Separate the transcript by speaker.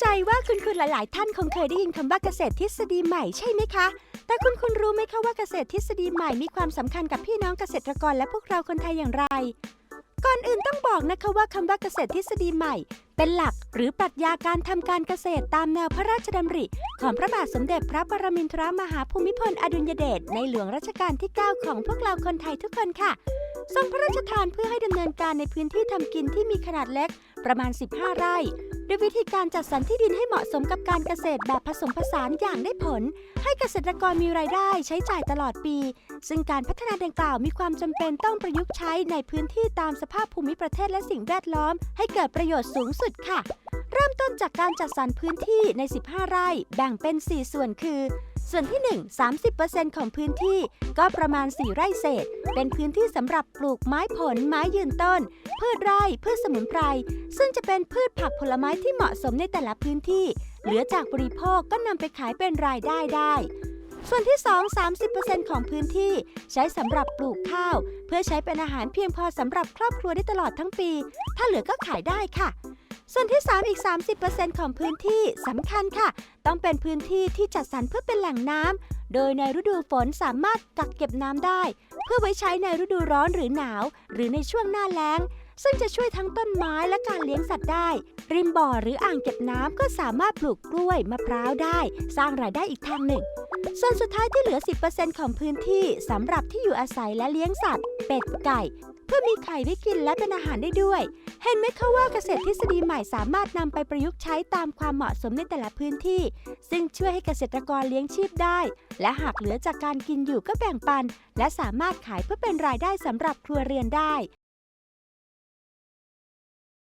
Speaker 1: ใจว่าคุณคุณหลาย ๆ ท่านคงเคยได้ยินคำว่าเกษตรทฤษฎีใหม่ใช่ไหมคะ แต่คุณคุณรู้ไหมคะว่าเกษตรทฤษฎีใหม่มีความสำคัญกับพี่น้องเกษตรกรและพวกเราคนไทยอย่างไร ก่อนอื่นต้องบอกนะคะว่าคำว่าเกษตรทฤษฎีใหม่ เป็นหลักหรือปรัชญาการทำการเกษตรตามแนวพระราชดำริ ของพระบาทสมเด็จพระปรมินทรมหาภูมิพลอดุลยเดชในหลวงรัชกาลที่ 9 ของพวกเราคนไทยทุกคนค่ะ ทรงพระราชทานเพื่อให้ดำเนินการในพื้นที่ทำกินที่มีขนาดเล็กประมาณ 15 ไร่ด้วยวิธีการจัดสรรที่ดินให้เหมาะสมกับการเกษตรแบบผสมผสานอย่างได้ผล ให้เกษตรกรมีรายได้ใช้จ่ายตลอดปี ซึ่งการพัฒนาดังกล่าวมีความจำเป็นต้องประยุกต์ใช้ในพื้นที่ตามสภาพภูมิประเทศและสิ่งแวดล้อม ให้เกิดประโยชน์สูงสุดค่ะ ริ่มต้นจากการจัดสรรพื้นที่ใน 15 ไร่แบ่งเป็น 4 ส่วนคือ ส่วนที่ 1 30%ของพื้นที่ก็ประมาณ 4 ไร่เศษ เป็นพื้นที่สำหรับปลูกไม้ผลไม้ยืนต้น พืชไร่พืชสมุนไพร ซึ่งจะเป็นพืชผักผลไม้ที่เหมาะสมในแต่ละพื้นที่ เหลือจากบริโภคก็นำไปขายเป็นรายได้ได้ส่วนที่ 2 30%ของพื้นที่ ใช้สำหรับปลูกข้าว เพื่อใช้เป็นอาหารเพียงพอสำหรับครอบครัวได้ตลอดทั้งปี ถ้าเหลือก็ขายได้ค่ะ ส่วนที่ 3 อีก 30%ของพื้นที่สำคัญค่ะ ต้องเป็นพื้นที่ที่จัดสรรเพื่อเป็นแหล่งน้ำ โดยในฤดูฝนสามารถกักเก็บน้ำได้ เพื่อไว้ใช้ในฤดูร้อนหรือหนาว หรือในช่วงหน้าแล้ง ซึ่งจะช่วยทั้งต้นไม้และการเลี้ยงสัตว์ได้ ริมบ่อหรืออ่างเก็บน้ำก็สามารถปลูกกล้วยมะพร้าวได้ สร้างรายได้อีกทางหนึ่ง ส่วนสุดท้ายที่เหลือ 10%ของพื้นที่สำหรับที่อยู่อาศัยและเลี้ยงสัตว์ เป็ดไก่ เพื่อมีไข่ได้กินและเป็นอาหารได้ด้วย เห็นไหมคะว่าเกษตรทฤษฎีใหม่สามารถนำไปประยุกต์ใช้ตามความเหมาะสมในแต่ละพื้นที่ ซึ่งช่วยให้เกษตรกรเลี้ยงชีพได้ และหากเหลือจากการกินอยู่ก็แบ่งปัน และสามารถขายเพื่อเป็นรายได้สำหรับครัวเรือนได้